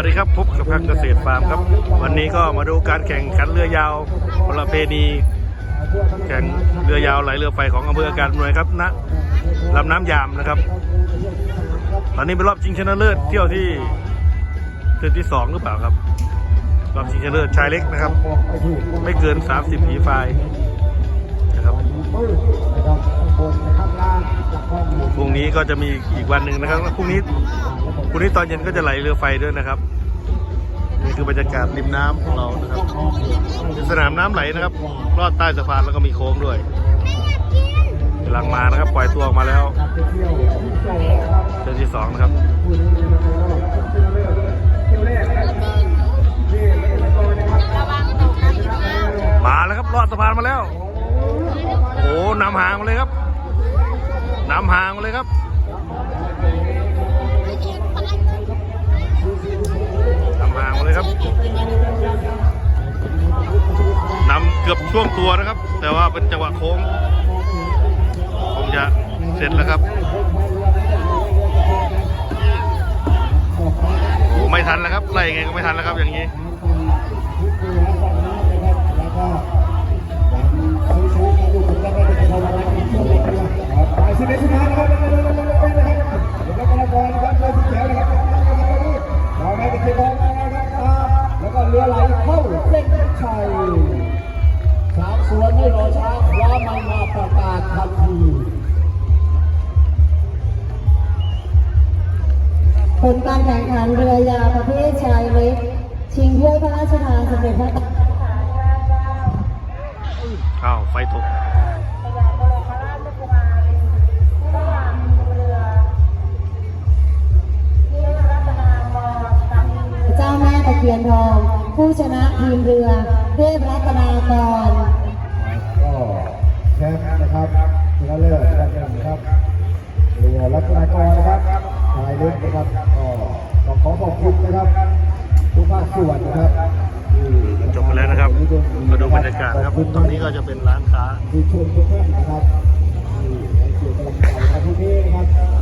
วัสดีครับพบกับภาคเกษตรฟาร์มครับ วันนี้ก็มาดูการแข่งขันเรือยาวประเพณีแข่งเรือยาวไหลเรือไฟของอำเภอการหน่วยครับณลำน้ำยามนะครับ ตอนนี้เป็นรอบชิงชนะเลิศเที่ยวที่เที่ยวที่สองหรือเปล่าครับรอบชิงชนะเลิศชายเล็กนะครับ ไม่เกิน 30ผีไฟล์นะครับ งนี้ก็จะมีอีกวันหนึ่งนะครับแล้วพรุ่งนี้พรุ่งนี้ตอนเย็นก็จะไหลเรือไฟด้วยนะครับนี่คือบรรยากาศริมน้ำของเรานะครับสนามน้ำไหลนะครับลอดใต้สะพานแล้วก็มีโค้งด้วยกำลังมานะครับ ปล่อยตัวออกมาแล้วเที่ยวที่สองนะครับมาแล้วครับลอดสะพานมาแล้ว โอ้โหนำห่างมาเลยครับ นำห่างเลยครับนำห่างเลยครับนำเกือบช่วงตัวนะครับ แต่ว่าเป็นจังหวะโค้งคงจะเสร็จแล้วครับไม่ทันแล้วครับไล่ยังไงก็ไม่ทันแล้วครับอย่างนี้ เรือไหลเข้าเส้นชัยสามสวนไม่รอช้าคว้ามันมาประกาศทันทีผลการแข่งขันเรือยาวประเภทชายเล็ก ชิงถ้วยพระราชทานสมเด็จพระอ้าว ไฟตกเจ้าแม่ตะเคียนทอง ผู้ชนะทีมเรือเทพรัตนากรก็แชมป์นะครับชนะเลิศอันดับหนึ่งนะครับ เรือรัตนากรนะครับชายเล็กนะครับก็ต้องขอขอบคุณนะครับ ทุกภาคส่วนนะครับที่จบไปแล้วนะครับมาดูบรรยากาศนะครับตรงนี้ก็จะเป็นร้านค้าที่ชมทุกท่านนะครับที่ให้เกียรติกำลังใจนะครับที่นี่นะครับ